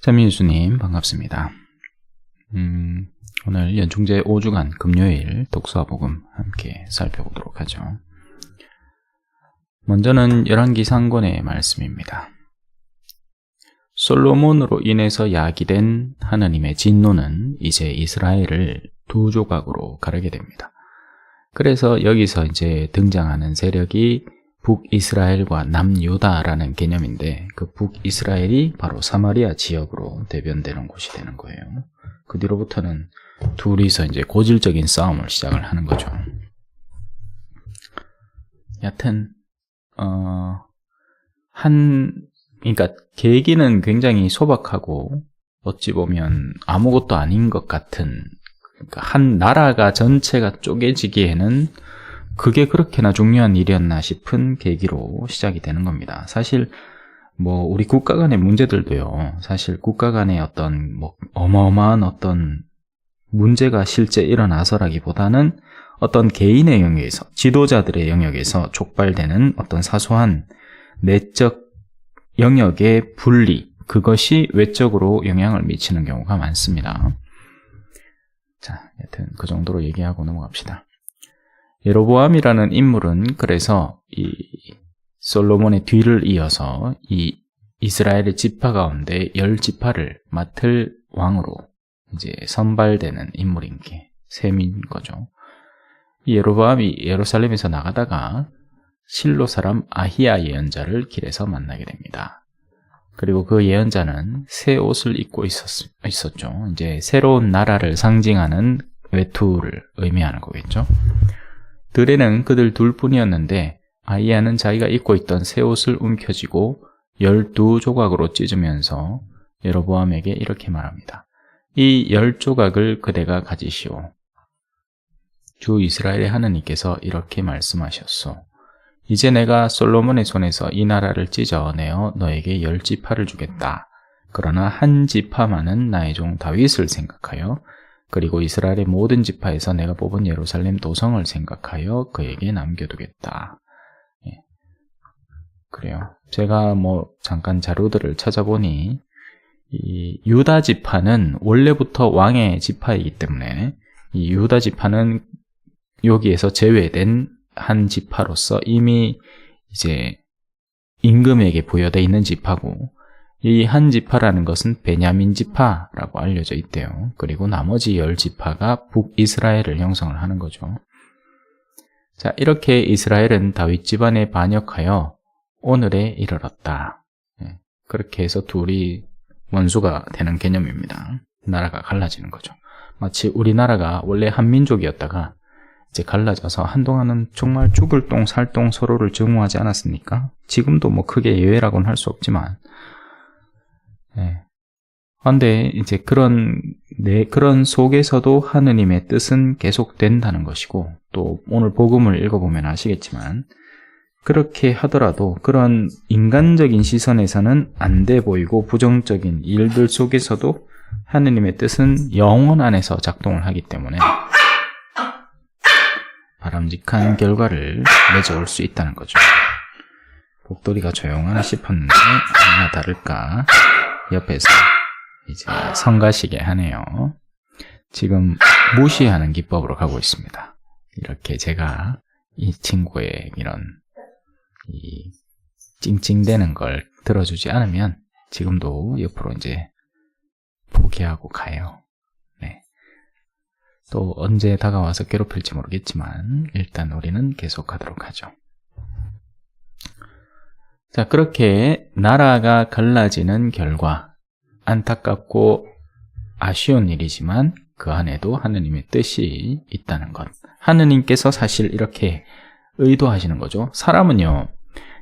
자민수님 반갑습니다. 음, 오늘 연중제 5주간 금요일 독서와 복음 함께 살펴보도록 하죠. 먼저는 열왕기 상권의 말씀입니다. 솔로몬으로 인해서 야기된 하나님의 진노는 이제 이스라엘을 두 조각으로 가르게 됩니다. 그래서 여기서 이제 등장하는 세력이 북이스라엘과 남유다라는 개념인데 그 북이스라엘이 바로 사마리아 지역으로 대변되는 곳이 되는 거예요. 그 뒤로부터는 둘이서 이제 고질적인 싸움을 시작을 하는 거죠. 여튼 어, 한 그러니까 계기는 굉장히 소박하고 어찌 보면 아무것도 아닌 것 같은 그러니까 한 나라가 전체가 쪼개지기에는 그게 그렇게나 중요한 일이었나 싶은 계기로 시작이 되는 겁니다. 사실 뭐 우리 국가 간의 문제들도요. 사실 국가 간의 어떤 뭐 어마어마한 어떤 문제가 실제 일어나서라기보다는 어떤 개인의 영역에서 지도자들의 영역에서 촉발되는 어떤 사소한 내적 영역의 분리 그것이 외적으로 영향을 미치는 경우가 많습니다. 자, 여튼 그 정도로 얘기하고 넘어갑시다. 예로보암이라는 인물은 그래서 이 솔로몬의 뒤를 이어서 이 이스라엘의 지파 가운데 열 지파를 맡을 왕으로 이제 선발되는 인물인 게 셈인 거죠. 이 예로보암이 예루살렘에서 나가다가 실로 사람 아히야 예언자를 길에서 만나게 됩니다. 그리고 그 예언자는 새 옷을 입고 있었, 있었죠. 이제 새로운 나라를 상징하는 외투를 의미하는 거겠죠. 들에는 그들 둘뿐이었는데 아이야는 자기가 입고 있던 새 옷을 움켜쥐고 열두 조각으로 찢으면서 여로보암에게 이렇게 말합니다. 이 열 조각을 그대가 가지시오. 주 이스라엘의 하느님께서 이렇게 말씀하셨소. 이제 내가 솔로몬의 손에서 이 나라를 찢어내어 너에게 열 지파를 주겠다. 그러나 한 지파만은 나의 종 다윗을 생각하여 그리고 이스라엘의 모든 지파에서 내가 뽑은 예루살렘 도성을 생각하여 그에게 남겨두겠다. 예. 그래요. 제가 뭐 잠깐 자료들을 찾아보니 이 유다 지파는 원래부터 왕의 지파이기 때문에 이 유다 지파는 여기에서 제외된 한 지파로서 이미 이제 임금에게 부여되어 있는 지파고 이 한 지파라는 것은 베냐민 지파라고 알려져 있대요. 그리고 나머지 열 지파가 북이스라엘을 형성을 하는 거죠. 자, 이렇게 이스라엘은 다윗 집안에 반역하여 오늘에 이르렀다. 예, 그렇게 해서 둘이 원수가 되는 개념입니다. 나라가 갈라지는 거죠. 마치 우리나라가 원래 한민족이었다가 이제 갈라져서 한동안은 정말 죽을 똥 살 똥 서로를 증오하지 않았습니까? 지금도 뭐 크게 예외라고는 할 수 없지만 예. 근데 이제 그런 네 그런 속에서도 하느님의 뜻은 계속된다는 것이고 또 오늘 복음을 읽어보면 아시겠지만 그렇게 하더라도 그런 인간적인 시선에서는 안 돼 보이고 부정적인 일들 속에서도 하느님의 뜻은 영원 안에서 작동을 하기 때문에 바람직한 결과를 맺어올 수 있다는 거죠. 복돌이가 조용하나 싶었는데 아니나 다를까 옆에서 이제 성가시게 하네요. 지금 무시하는 기법으로 가고 있습니다. 이렇게 제가 이 친구의 이런 이 찡찡대는 걸 들어주지 않으면 지금도 옆으로 이제 포기하고 가요. 네. 또 언제 다가와서 괴롭힐지 모르겠지만 일단 우리는 계속하도록 하죠. 자, 그렇게 나라가 갈라지는 결과 안타깝고 아쉬운 일이지만 그 안에도 하느님의 뜻이 있다는 것. 하느님께서 사실 이렇게 의도하시는 거죠. 사람은요.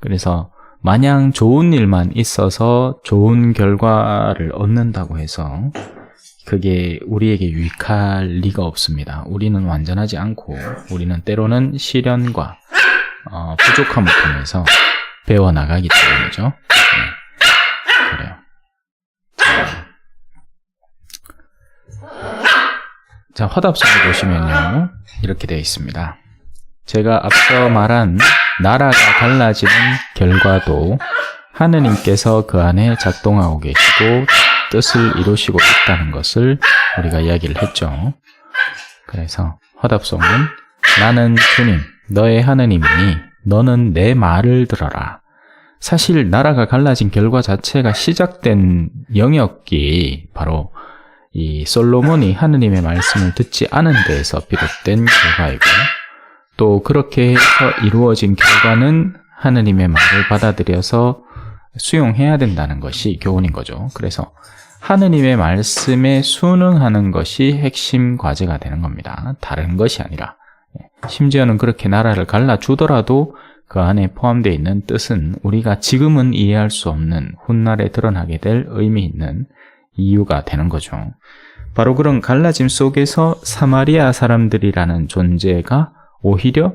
그래서 마냥 좋은 일만 있어서 좋은 결과를 얻는다고 해서 그게 우리에게 유익할 리가 없습니다. 우리는 완전하지 않고 우리는 때로는 시련과 어, 부족함을 통해서 배워나가기 때문이죠. 네. 그래요. 자, 화답서를 보시면요. 이렇게 되어 있습니다. 제가 앞서 말한 나라가 달라지는 결과도 하느님께서 그 안에 작동하고 계시고 뜻을 이루시고 있다는 것을 우리가 이야기를 했죠. 그래서 화답송은 나는 주님, 너의 하느님이니 너는 내 말을 들어라. 사실 나라가 갈라진 결과 자체가 시작된 영역이 바로 이 솔로몬이 하느님의 말씀을 듣지 않은 데에서 비롯된 결과이고 또 그렇게 해서 이루어진 결과는 하느님의 말을 받아들여서 수용해야 된다는 것이 교훈인 거죠. 그래서 하느님의 말씀에 순응하는 것이 핵심 과제가 되는 겁니다. 다른 것이 아니라 심지어는 그렇게 나라를 갈라주더라도 그 안에 포함되어 있는 뜻은 우리가 지금은 이해할 수 없는 훗날에 드러나게 될 의미 있는 이유가 되는 거죠. 바로 그런 갈라짐 속에서 사마리아 사람들이라는 존재가 오히려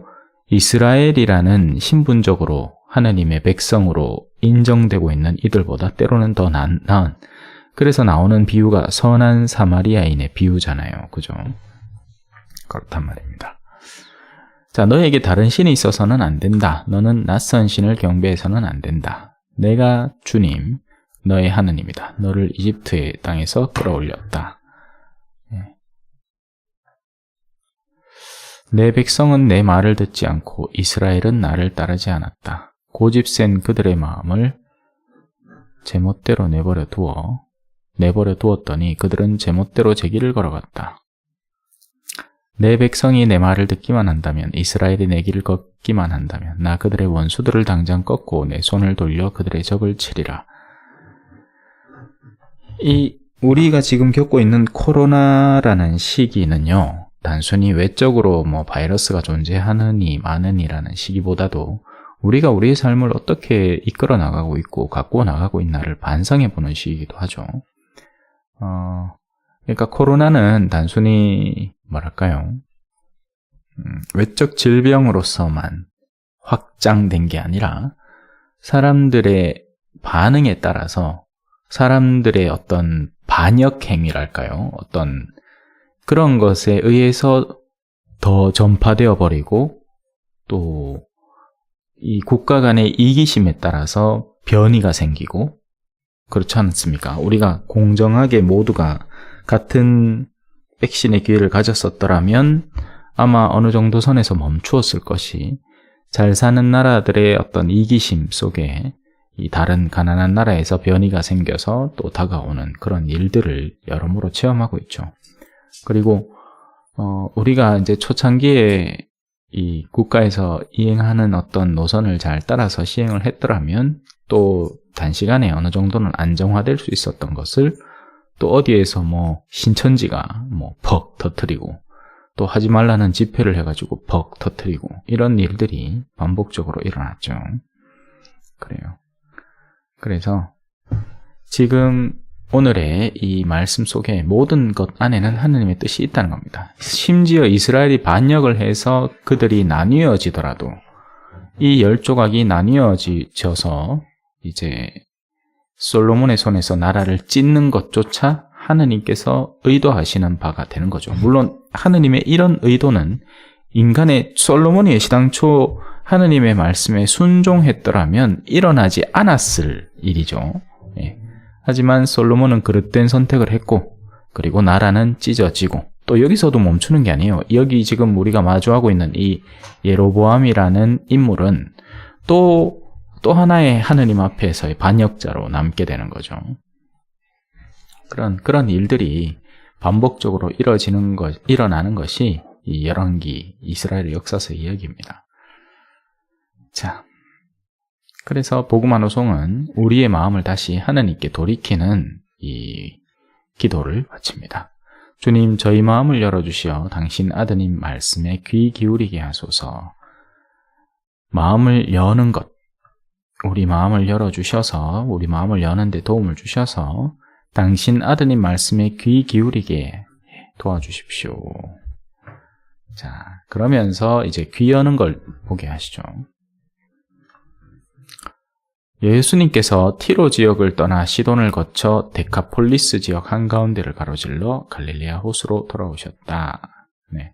이스라엘이라는 신분적으로 하느님의 백성으로 인정되고 있는 이들보다 때로는 더 나, 나은 그래서 나오는 비유가 선한 사마리아인의 비유잖아요. 그죠? 그렇단 말입니다. 자, 너에게 다른 신이 있어서는 안 된다. 너는 낯선 신을 경배해서는 안 된다. 내가 주님, 너의 하느님이다. 너를 이집트의 땅에서 끌어올렸다. 예. 내 백성은 내 말을 듣지 않고 이스라엘은 나를 따르지 않았다. 고집센 그들의 마음을 제멋대로 내버려 두어 내버려 두었더니 그들은 제멋대로 제 길을 걸어갔다. 내 백성이 내 말을 듣기만 한다면 이스라엘이 내 길을 걷기만 한다면 나 그들의 원수들을 당장 꺾고 내 손을 돌려 그들의 적을 치리라. 이 우리가 지금 겪고 있는 코로나라는 시기는요. 단순히 외적으로 뭐 바이러스가 존재하느니 마느니라는 시기보다도 우리가 우리의 삶을 어떻게 이끌어 나가고 있고 갖고 나가고 있나를 반성해 보는 시기이기도 하죠. 어, 그러니까 코로나는 단순히 뭐랄까요? 음, 외적 질병으로서만 확장된 게 아니라 사람들의 반응에 따라서 사람들의 어떤 반역 행위랄까요? 어떤 그런 것에 의해서 더 전파되어 버리고 또 이 국가 간의 이기심에 따라서 변이가 생기고 그렇지 않습니까? 우리가 공정하게 모두가 같은 백신의 기회를 가졌었더라면 아마 어느 정도 선에서 멈추었을 것이 잘 사는 나라들의 어떤 이기심 속에 이 다른 가난한 나라에서 변이가 생겨서 또 다가오는 그런 일들을 여러모로 체험하고 있죠. 그리고 어, 우리가 이제 초창기에 이 국가에서 이행하는 어떤 노선을 잘 따라서 시행을 했더라면 또 단시간에 어느 정도는 안정화될 수 있었던 것을 또 어디에서 뭐 신천지가 뭐 퍽 터트리고 또 하지 말라는 집회를 해가지고 퍽 터트리고 이런 일들이 반복적으로 일어났죠. 그래요. 그래서 지금 오늘의 이 말씀 속에 모든 것 안에는 하느님의 뜻이 있다는 겁니다. 심지어 이스라엘이 반역을 해서 그들이 나뉘어지더라도 이 열 조각이 나뉘어져서 이제 솔로몬의 손에서 나라를 찢는 것조차 하느님께서 의도하시는 바가 되는 거죠. 물론 하느님의 이런 의도는 인간의 솔로몬이 시당초 하느님의 말씀에 순종했더라면 일어나지 않았을 일이죠. 예. 하지만 솔로몬은 그릇된 선택을 했고 그리고 나라는 찢어지고 또 여기서도 멈추는 게 아니에요. 여기 지금 우리가 마주하고 있는 이 예로보암이라는 인물은 또 또 하나의 하느님 앞에서의 반역자로 남게 되는 거죠. 그런 그런 일들이 반복적으로 이뤄지는 것, 일어나는 것이 이 열왕기 이스라엘 역사서 이야기입니다. 자, 그래서 복음한 호송은 우리의 마음을 다시 하나님께 돌이키는 이 기도를 바칩니다. 주님, 저희 마음을 열어주시어 당신 아드님 말씀에 귀 기울이게 하소서. 마음을 여는 것, 우리 마음을 열어주셔서, 우리 마음을 여는데 도움을 주셔서, 당신 아드님 말씀에 귀 기울이게 도와주십시오. 자, 그러면서 이제 귀 여는 걸 보게 하시죠. 예수님께서 티로 지역을 떠나 시돈을 거쳐 데카폴리스 지역 한가운데를 가로질러 갈릴리아 호수로 돌아오셨다. 네.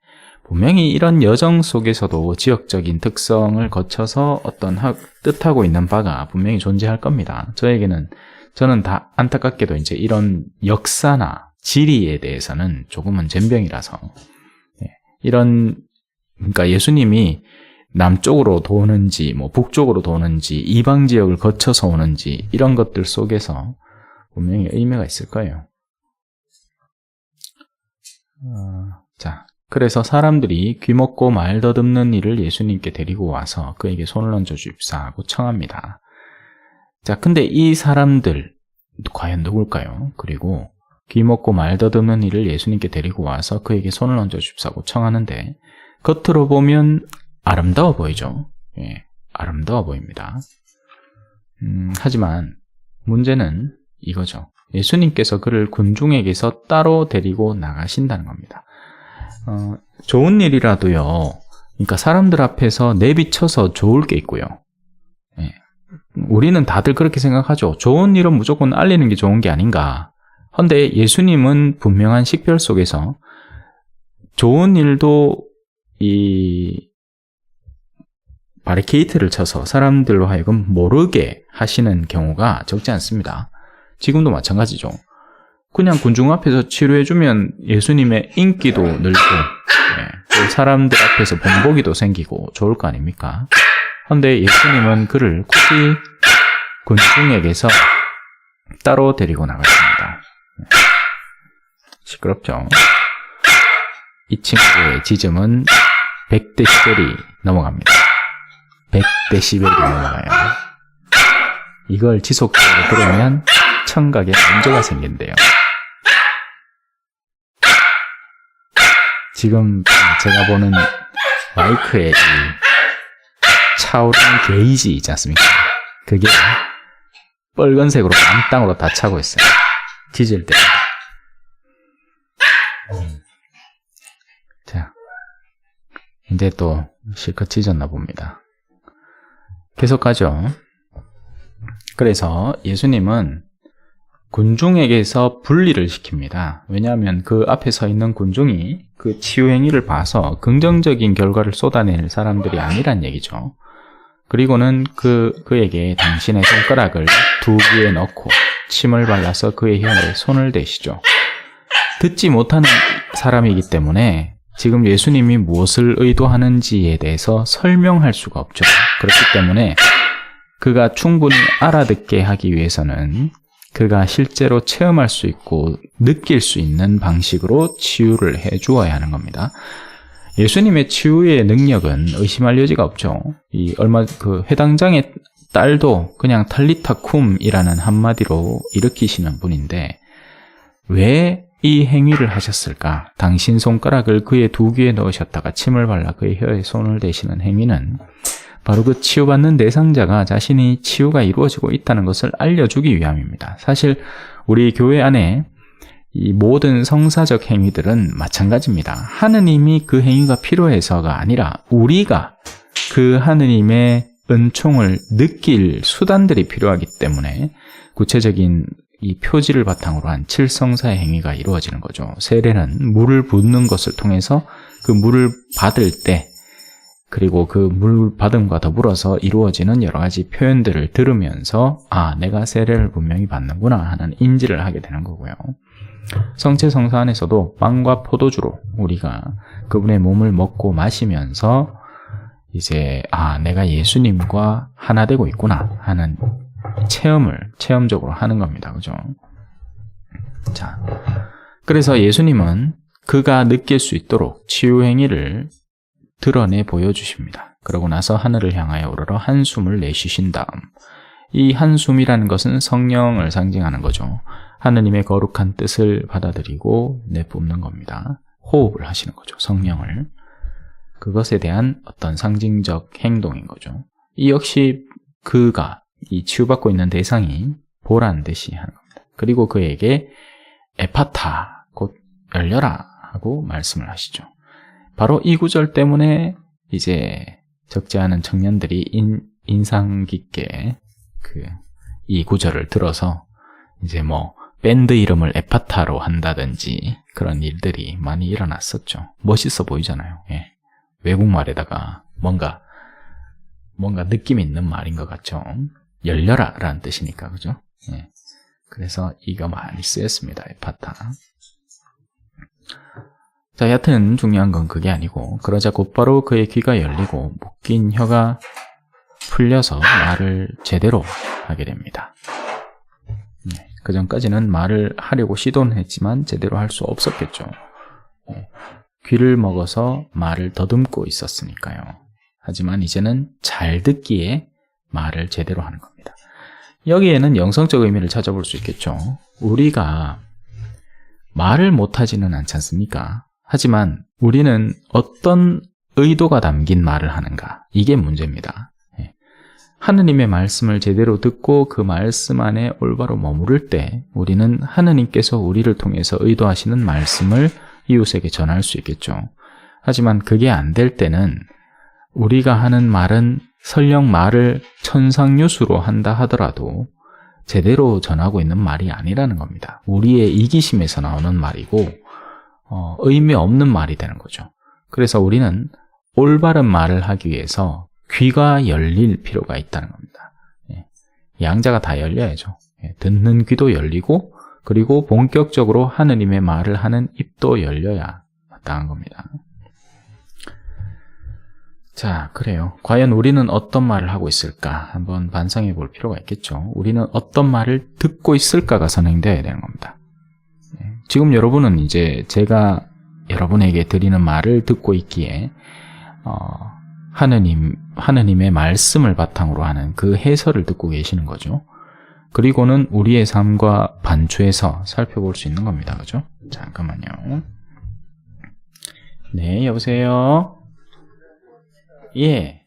분명히 이런 여정 속에서도 지역적인 특성을 거쳐서 어떤 뜻하고 있는 바가 분명히 존재할 겁니다. 저에게는 저는 다 안타깝게도 이제 이런 역사나 지리에 대해서는 조금은 젬병이라서 예, 이런 그러니까 예수님이 남쪽으로 도는지 뭐 북쪽으로 도는지 이방 지역을 거쳐서 오는지 이런 것들 속에서 분명히 의미가 있을 거예요. 어, 자, 그래서 사람들이 귀먹고 말 더듬는 이를 예수님께 데리고 와서 그에게 손을 얹어 주십사하고 청합니다. 자, 근데 이 사람들 과연 누굴까요? 그리고 귀먹고 말 더듬는 이를 예수님께 데리고 와서 그에게 손을 얹어 주십사고 청하는데 겉으로 보면 아름다워 보이죠. 예, 아름다워 보입니다. 음, 하지만 문제는 이거죠. 예수님께서 그를 군중에게서 따로 데리고 나가신다는 겁니다. 어, 좋은 일이라도요. 그러니까 사람들 앞에서 내비쳐서 좋을 게 있고요. 예. 우리는 다들 그렇게 생각하죠. 좋은 일은 무조건 알리는 게 좋은 게 아닌가. 헌데 예수님은 분명한 식별 속에서 좋은 일도 이 바리케이트를 쳐서 사람들로 하여금 모르게 하시는 경우가 적지 않습니다. 지금도 마찬가지죠. 그냥 군중 앞에서 치료해주면 예수님의 인기도 늘고 예, 또 사람들 앞에서 본보기도 생기고 좋을 거 아닙니까? 그런데 예수님은 그를 굳이 군중에게서 따로 데리고 나갔습니다. 예. 시끄럽죠? 이 친구의 지점은 100데시벨이 넘어갑니다. 100데시벨이 넘어가요. 이걸 지속적으로 들으면 청각에 문제가 생긴대요. 지금 제가 보는 마이크의 이 차오르는 게이지 있지 않습니까? 그게 빨간색으로 만땅으로 다 차고 있어요. 뒤질 때. 음. 자, 이제 또 실컷 찢었나 봅니다. 계속 가죠. 그래서 예수님은 군중에게서 분리를 시킵니다. 왜냐하면 그 앞에 서 있는 군중이 그 치유 행위를 봐서 긍정적인 결과를 쏟아낼 사람들이 아니란 얘기죠. 그리고는 그, 그에게 당신의 손가락을 두 귀에 넣고 침을 발라서 그의 혀에 손을 대시죠. 듣지 못하는 사람이기 때문에 지금 예수님이 무엇을 의도하는지에 대해서 설명할 수가 없죠. 그렇기 때문에 그가 충분히 알아듣게 하기 위해서는 그가 실제로 체험할 수 있고 느낄 수 있는 방식으로 치유를 해 주어야 하는 겁니다. 예수님의 치유의 능력은 의심할 여지가 없죠. 이 얼마 그 회당장의 딸도 그냥 탈리타쿰이라는 한마디로 일으키시는 분인데 왜 이 행위를 하셨을까? 당신 손가락을 그의 두 귀에 넣으셨다가 침을 발라 그의 혀에 손을 대시는 행위는 바로 그 치유받는 대상자가 자신이 치유가 이루어지고 있다는 것을 알려주기 위함입니다. 사실 우리 교회 안에 이 모든 성사적 행위들은 마찬가지입니다. 하느님이 그 행위가 필요해서가 아니라 우리가 그 하느님의 은총을 느낄 수단들이 필요하기 때문에 구체적인 이 표지를 바탕으로 한 칠성사의 행위가 이루어지는 거죠. 세례는 물을 붓는 것을 통해서 그 물을 받을 때 그리고 그 물 받음과 더불어서 이루어지는 여러 가지 표현들을 들으면서 아 내가 세례를 분명히 받는구나 하는 인지를 하게 되는 거고요. 성체 성사 안에서도 빵과 포도주로 우리가 그분의 몸을 먹고 마시면서 이제 아 내가 예수님과 하나 되고 있구나 하는 체험을 체험적으로 하는 겁니다. 그죠? 자. 그래서 예수님은 그가 느낄 수 있도록 치유 행위를 드러내 보여주십니다. 그러고 나서 하늘을 향하여 오르러 한숨을 내쉬신 다음 이 한숨이라는 것은 성령을 상징하는 거죠. 하느님의 거룩한 뜻을 받아들이고 내뿜는 겁니다. 호흡을 하시는 거죠. 성령을. 그것에 대한 어떤 상징적 행동인 거죠. 이 역시 그가 이 치유받고 있는 대상이 보란 듯이 하는 겁니다. 그리고 그에게 에파타 곧 열려라 하고 말씀을 하시죠. 바로 이 구절 때문에 이제 적지 않은 청년들이 인, 인상 깊게 그 이 구절을 들어서 이제 뭐 밴드 이름을 에파타로 한다든지 그런 일들이 많이 일어났었죠. 멋있어 보이잖아요. 예. 외국말에다가 뭔가 뭔가 느낌 있는 말인 것 같죠. 열려라 라는 뜻이니까 그죠? 예. 그래서 이거 많이 쓰였습니다. 에파타. 자, 여튼 중요한 건 그게 아니고 그러자 곧바로 그의 귀가 열리고 묶인 혀가 풀려서 말을 제대로 하게 됩니다. 네, 그 전까지는 말을 하려고 시도는 했지만 제대로 할 수 없었겠죠. 네, 귀를 먹어서 말을 더듬고 있었으니까요. 하지만 이제는 잘 듣기에 말을 제대로 하는 겁니다. 여기에는 영성적 의미를 찾아볼 수 있겠죠. 우리가 말을 못하지는 않지 않습니까? 하지만 우리는 어떤 의도가 담긴 말을 하는가? 이게 문제입니다. 예. 하느님의 말씀을 제대로 듣고 그 말씀 안에 올바로 머무를 때 우리는 하느님께서 우리를 통해서 의도하시는 말씀을 이웃에게 전할 수 있겠죠. 하지만 그게 안 될 때는 우리가 하는 말은 설령 말을 천상유수로 한다 하더라도 제대로 전하고 있는 말이 아니라는 겁니다. 우리의 이기심에서 나오는 말이고 어, 의미 없는 말이 되는 거죠. 그래서 우리는 올바른 말을 하기 위해서 귀가 열릴 필요가 있다는 겁니다. 예. 양자가 다 열려야죠. 예. 듣는 귀도 열리고 그리고 본격적으로 하느님의 말을 하는 입도 열려야 마땅한 겁니다. 자, 그래요. 과연 우리는 어떤 말을 하고 있을까? 한번 반성해 볼 필요가 있겠죠. 우리는 어떤 말을 듣고 있을까가 선행되어야 되는 겁니다. 네. 지금 여러분은 이제 제가 여러분에게 드리는 말을 듣고 있기에, 어, 하느님, 하느님의 말씀을 바탕으로 하는 그 해설을 듣고 계시는 거죠. 그리고는 우리의 삶과 반추해서 살펴볼 수 있는 겁니다. 그죠? 잠깐만요. 네, 여보세요? 예.